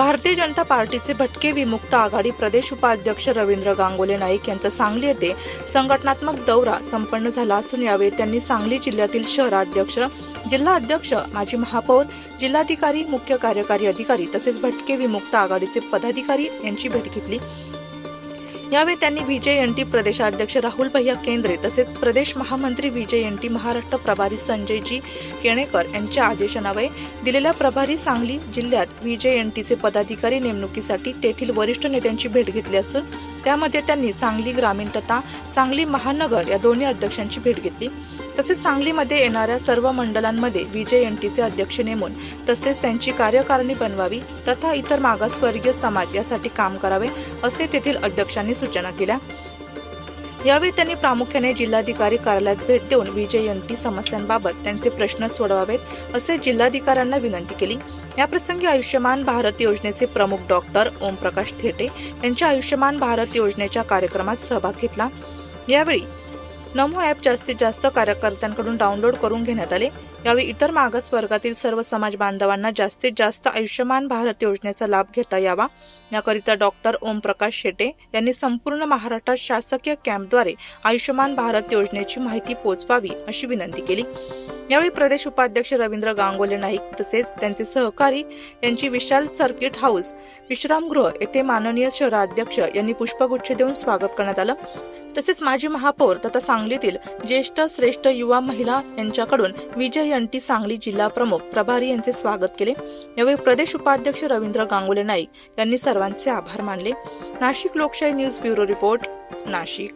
भारतीय जनता पार्टीचे भटके विमुक्त आघाडी प्रदेश उपाध्यक्ष रवींद्र गांगोले नाईक यांचा सांगली येथे संघटनात्मक दौरा संपन्न झाला असून यावेळी त्यांनी सांगली जिल्ह्यातील शहराध्यक्ष जिल्हा अध्यक्ष माजी महापौर जिल्हाधिकारी मुख्य कार्यकारी अधिकारी तसेच भटके विमुक्त आघाडीचे पदाधिकारी यांची भेट घेतली. यावेळी त्यांनी विजय एनटी प्रदेशाध्यक्ष राहुल भैया केंद्रे तसेच प्रदेश महामंत्री विजय एनटी महाराष्ट्र प्रभारी संजयजी केणेकर यांच्या आदेशानावे दिलेल्या प्रभारी सांगली जिल्ह्यात व्हीजेएनटीचे पदाधिकारी नेमणुकीसाठी तेथील वरिष्ठ नेत्यांची भेट घेतली असून त्यामध्ये त्यांनी सांगली ग्रामीण तथा सांगली महानगर या दोन्ही अध्यक्षांची भेट घेतली. तसेच सांगलीमध्ये येणाऱ्या सर्व मंडळांमध्ये एनटीचे अध्यक्ष नेमून तसेच त्यांची कार्यकारिणी बनवावी तथा इतर मागासवर्गीय समाज यासाठी काम करावे असे तेथील अध्यक्षांनी सूचना केल्या. यावेळी त्यांनी प्रामुख्याने जिल्हाधिकारी कार्यालयात भेट देऊन विजयंती समस्यांबाबत त्यांचे प्रश्न सोडवावेत असे जिल्हाधिकाऱ्यांना विनंती केली. याप्रसंगी आयुष्यमान भारत योजनेचे प्रमुख डॉक्टर ओमप्रकाश थेटे यांच्या आयुष्यमान भारत योजनेच्या कार्यक्रमात सहभाग घेतला. यावेळी नमो ॲप जास्तीत जास्त कार्यकर्त्यांकडून डाउनलोड करून घेण्यात आले. यावेळी इतर मागास वर्गातील सर्व समाज बांधवांना जास्तीत जास्त आयुष्यमान भारत योजनेचा लाभ घेता यावा. याकरिता डॉक्टर ओमप्रकाश शेटे यांनी संपूर्ण महाराष्ट्रात शासकीय कॅम्पद्वारे आयुष्यमान भारत योजनेची माहिती पोहोचवावी अशी विनंती केली. यावेळी प्रदेश उपाध्यक्ष रवींद्र गांगोले नाईक तसेच त्यांचे सहकारी यांची विशाल सर्किट हाऊस विश्रामगृह येथे माननीय शहराध्यक्ष यांनी पुष्पगुच्छ देऊन स्वागत करण्यात आलं. तसेच माजी महापौर तथा सांगलीतील ज्येष्ठ श्रेष्ठ युवा महिला यांच्याकडून विजय अंटी सांगली जिल्हा प्रमुख प्रभारी यांचे स्वागत केले. यावेळी प्रदेश उपाध्यक्ष रवींद्र गांगुले नाईक यांनी सर्वांचे आभार मानले. नाशिक लोकशाही न्यूज ब्युरो रिपोर्ट नाशिक.